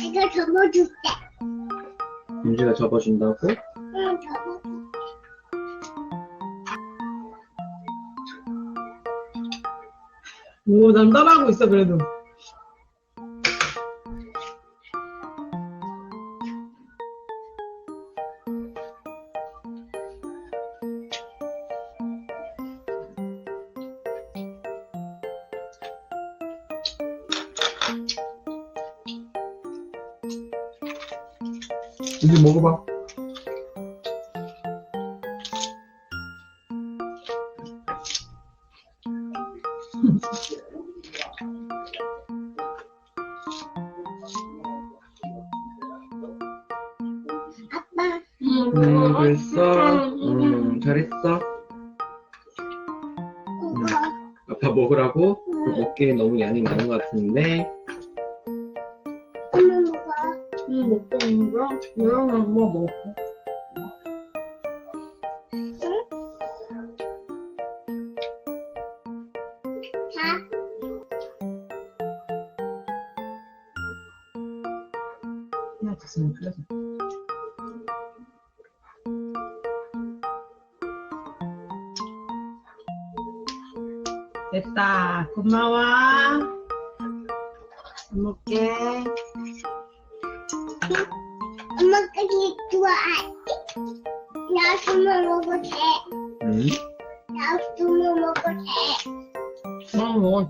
이거 접어줄게. 윤지가 접어준다고? 응, 접어줄게. 오, 난 따라하고 있어, 그래도. 윤지 먹어봐. 아빠. 음, 그랬어. 음, 잘했어. 이거. 아빠 먹으라고? 그 먹기에 너무 양이 많은 것 같은데. 엄마 먹어. 응, 먹고 있는 거야? 이런 거 엄마 먹어. 자. 그냥 됐으면 그래서. 됐다. 고마워. 잘 먹게. 엄마까지 좋아하지? 나 숨을 먹어도 돼. 음. 나 숨을 먹어도 돼. 어, 먹어.